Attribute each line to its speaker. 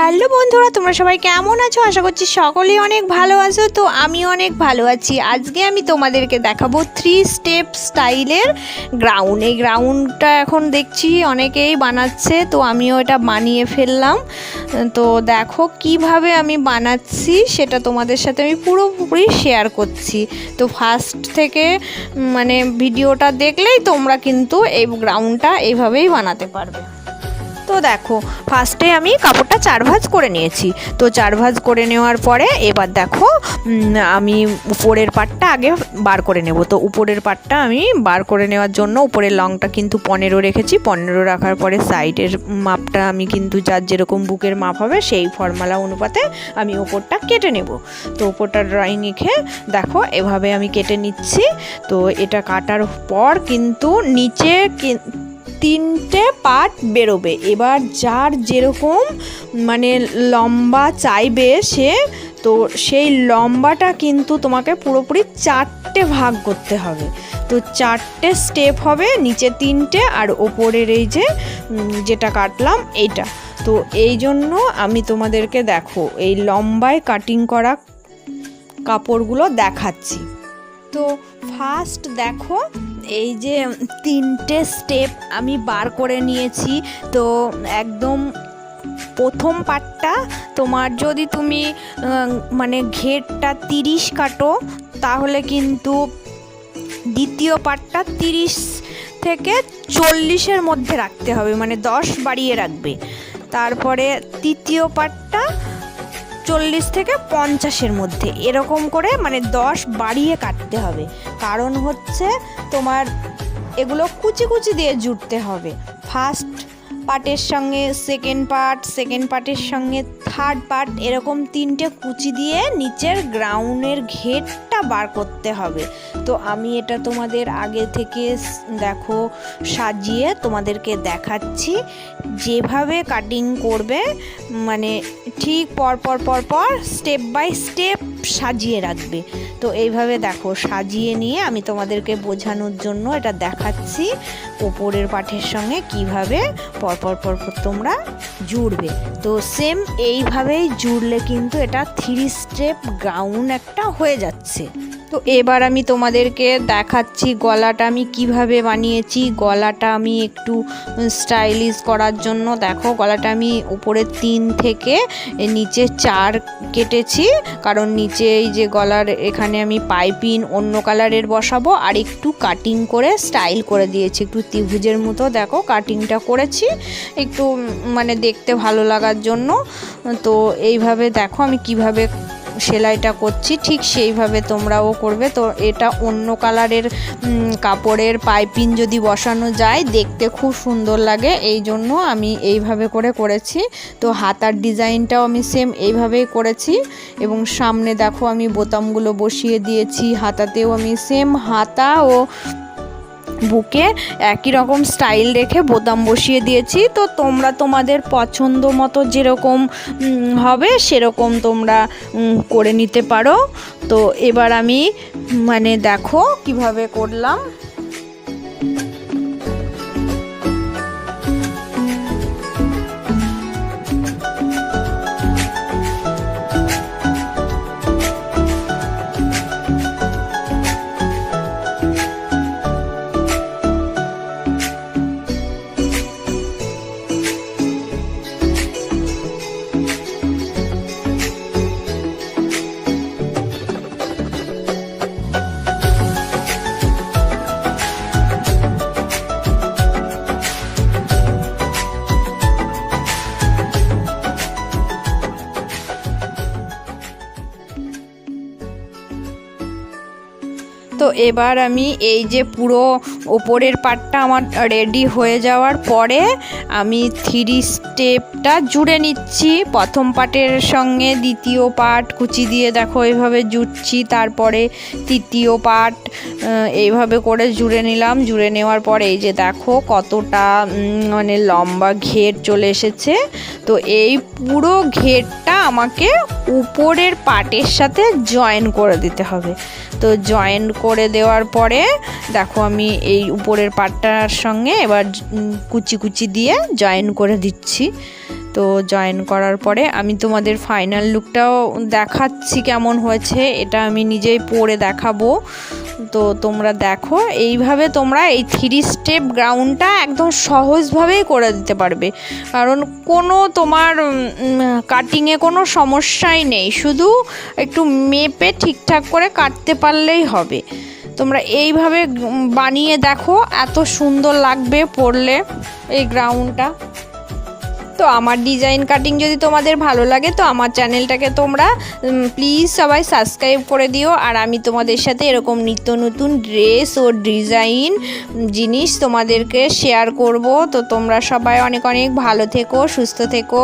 Speaker 1: Hello বন্ধুরা, তোমরা সবাই কেমন আছো? আশা করছি সকলেই অনেক ভালো আছো। তো আমি অনেক ভালো আছি। আজকে আমি তোমাদেরকে দেখাবো থ্রি স্টেপ স্টাইলের গ্রাউন্ড এই গ্রাউন্ডটা এখন দেখছি অনেকেই বানাচ্ছে, তো আমিও এটা বানিয়ে ফেললাম। তো দেখো কীভাবে আমি বানাচ্ছি, সেটা তোমাদের সাথে আমি পুরোপুরি শেয়ার করছি। তো ফার্স্ট থেকে মানে ভিডিওটা দেখলেই তোমরা কিন্তু এই গ্রাউন্ডটা এইভাবেই বানাতে পারবে। দেখো ফার্স্টে আমি কাপড়টা চার ভাঁজ করে নিয়েছি। তো চার ভাঁজ করে নেওয়ার পরে এবার দেখো আমি উপরের পাটটা আগে বার করে নেব। তো উপরের পাটটা আমি বার করে নেওয়ার জন্য উপরের লংটা কিন্তু পনেরো রেখেছি। পনেরো রাখার পরে সাইডের মাপটা আমি কিন্তু যার যেরকম বুকের মাপ হবে, সেই ফর্মালা অনুপাতে আমি ওপরটা কেটে নেব। তো ওপরটা ড্রয়িং এঁকে দেখো, এভাবে আমি কেটে নিচ্ছি। তো এটা কাটার পর কিন্তু নিচে তিনটে পার্ট বেরোবে। এবার যার যেরকম মানে লম্বা চাইবে সে, তো সেই লম্বাটা কিন্তু তোমাকে পুরোপুরি চারটে ভাগ করতে হবে। তো চারটে স্টেপ হবে নিচে তিনটে আর ওপরের এই যে যেটা কাটলাম এইটা। তো এই জন্য আমি তোমাদেরকে দেখো, এই লম্বায় কাটিং করা কাপড়গুলো দেখাচ্ছি। তো ফার্স্ট দেখো এই যে তিনটে স্টেপ আমি বার করে নিয়েছি, তো একদম প্রথম পার্টটা তোমার যদি তুমি মানে ঘেরটা তিরিশ কাটো, তাহলে কিন্তু দ্বিতীয় পার্টটা তিরিশ থেকে চল্লিশের মধ্যে রাখতে হবে মানে দশ বাড়িয়ে রাখবে। তারপরে তৃতীয় পার্টটা চল্লিশ থেকে পঞ্চাশের মধ্যে। এরকম করে মানে দশ বাড়িয়ে কাটতে হবে। কারণ হচ্ছে তোমার এগুলো কুচি কুচি দিয়ে জুটতে হবে। ফার্স্ট পার্টের সঙ্গে সেকেন্ড পার্ট সেকেন্ড পার্টের সঙ্গে থার্ড পার্ট এরকম তিনটে কুচি দিয়ে নিচের গ্রাউন্ডের ঘেরটা বার করতে হবে। তো আমি এটা তোমাদের আগে থেকে দেখো, সাজিয়ে তোমাদেরকে দেখাচ্ছি। যেভাবে কাটিং করবে মানে ঠিক পর পর পর পর স্টেপ বাই স্টেপ সাজিয়ে রাখবে। তো এইভাবে দেখো, সাজিয়ে নিয়ে আমি তোমাদেরকে বোঝানোর জন্য এটা দেখাচ্ছি ওপরের পাঠের সঙ্গে কীভাবে পরপর পরপর তোমরা জুড়বে। তো সেম এইভাবেই জুড়লে কিন্তু এটা থ্রি স্টেপ গাউন একটা হয়ে যাচ্ছে। তো এবার আমি তোমাদেরকে দেখাচ্ছি গলাটা আমি কীভাবে বানিয়েছি। গলাটা আমি একটু স্টাইলিশ করার জন্য, দেখো গলাটা আমি উপরে তিন থেকে নিচে চার কেটেছি, কারণ নিচে এই যে গলার এখানে আমি পাইপিন অন্য কালারের বসাবো, আর একটু কাটিং করে স্টাইল করে দিয়েছি। একটু ত্রিভুজের মতো, দেখো কাটিংটা করেছি, একটু মানে দেখতে ভালো লাগার জন্য। তো এইভাবে দেখো আমি কীভাবে সেলাইটা করছি, ঠিক সেইভাবে তোমরাও করবে। তো এটা অন্য কালারের কাপড়ের পাইপিং যদি বসানো যায়, দেখতে খুব সুন্দর লাগে। এই জন্য আমি এইভাবে করে করেছি। তো হাতার ডিজাইনটাও আমি সেম এইভাবেই করেছি। এবং সামনে দেখো আমি বোতামগুলো বসিয়ে দিয়েছি, হাতাতেও আমি সেম হাতা ও বুকে একই রকম স্টাইল রেখে বোতাম বসিয়ে দিয়েছি। তো তোমরা তোমাদের পছন্দ মতো যেরকম হবে সেরকম তোমরা করে নিতে পারো। তো এবার আমি মানে দেখো কীভাবে করলাম। তো এবার আমি এই যে পুরো ওপরের পার্টটা আমার রেডি হয়ে যাওয়ার পরে আমি থ্রি স্টেপটা জুড়ে নিচ্ছি। প্রথম পার্টের সঙ্গে দ্বিতীয় পার্ট কুচি দিয়ে দেখো এইভাবে জুড়ছি, তারপরে তৃতীয় পার্ট এইভাবে করে জুড়ে নিলাম। জুড়ে নেওয়ার পরে এই যে দেখো কতটা মানে লম্বা ঘের চলে এসেছে। তো এই পুরো ঘেরটা আমাকে উপরের পার্টের সাথে জয়েন করে দিতে হবে। তো জয়েন করে দেওয়ার পরে দেখো আমি এই উপরের পাটটার সঙ্গে এবার কুচি কুচি দিয়ে জয়েন করে দিচ্ছি। তো জয়েন করার পরে আমি তোমাদের ফাইনাল লুকটাও দেখাচ্ছি কেমন হয়েছে, এটা আমি নিজেই পরে দেখাবো। তো তোমরা দেখো, এইভাবে তোমরা এই থ্রি স্টেপ গ্রাউন্ডটা একদম সহজভাবেই করে দিতে পারবে। কারণ কোনো তোমার কাটিংয়ে কোনো সমস্যাই নেই, শুধু একটু মেপে ঠিকঠাক করে কাটতে পারলেই হবে। তোমরা এইভাবে বানিয়ে দেখো, এত সুন্দর লাগবে পরলে এই গ্রাউন্ডটা তো আমার ডিজাইন কাটিং যদি তোমাদের ভালো লাগে, তো আমার চ্যানেলটাকে তোমরা প্লিজ সবাই সাবস্ক্রাইব করে দিও। আর আমি তোমাদের সাথে এরকম নিত্য নতুন ড্রেস ও ডিজাইন জিনিস তোমাদেরকে শেয়ার করব। তো তোমরা সবাই অনেক অনেক ভালো থেকো, সুস্থ থেকো।